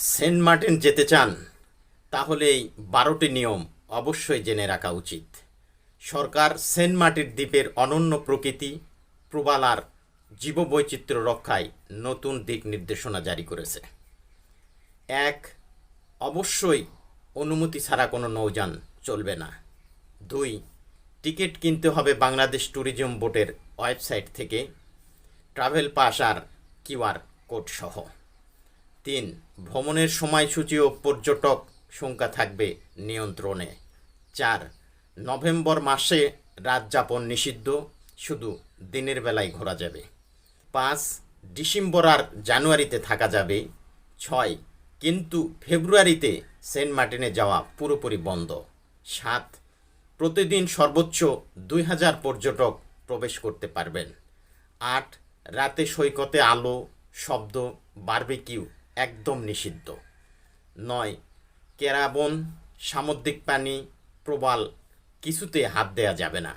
Saint Martin যেতে চান তাহলে এই বারোটি নিয়ম অবশ্যই জেনে রাখা উচিত। সরকার সেন্ট মার্টিন দ্বীপের অনন্য প্রকৃতি প্রবালার জীববৈচিত্র্য রক্ষায় নতুন দিক নির্দেশনা জারি করেছে। এক, অবশ্যই অনুমতি ছাড়া কোনো নৌযান চলবে না। দুই, টিকিট কিনতে হবে বাংলাদেশ ট্যুরিজম বোর্ডের ওয়েবসাইট থেকে। ট্রাভেল পাস আর কিউআর কোড সহ। তিন, ভ্রমণের সময়সূচি ও পর্যটক সংখ্যা থাকবে নিয়ন্ত্রণে। চার, নভেম্বর মাসে রাত যাপন নিষিদ্ধ, শুধু দিনের বেলায় ঘোরা যাবে। পাঁচ, ডিসেম্বর আর জানুয়ারিতে থাকা যাবে। ছয়, কিন্তু ফেব্রুয়ারিতে সেন্ট মার্টিনে যাওয়া পুরোপুরি বন্ধ। সাত, প্রতিদিন সর্বোচ্চ দুই হাজার পর্যটক প্রবেশ করতে পারবেন। আট, রাতে সৈকতে আলো, শব্দ, বারবিকিউ একদম নিষিদ্ধ। নয়, কেরাবন, সামুদ্রিক পানি প্রবাল, কিছুতে হাত দেয়া যাবে না।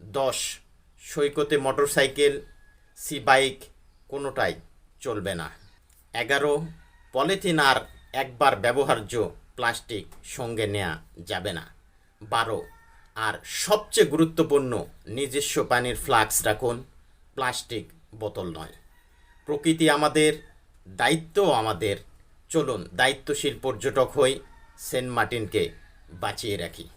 দশ, সৈকতে মোটরসাইকেল, সি বাইক, কোনোটাই চলবে না। এগারো পলিথিন আর একবার ব্যবহার্য প্লাস্টিক সঙ্গে নেওয়া যাবে না। বারো, আর সবচেয়ে গুরুত্বপূর্ণ, নিজস্ব পানির ফ্লাক্স রাখুন। প্লাস্টিক বোতল নয়। প্রকৃতি আমাদের দায়িত্ব আমাদের। চলুন দায়িত্বশীল পর্যটক হই সেন্ট মার্টিনকে বাঁচিয়ে রাখি।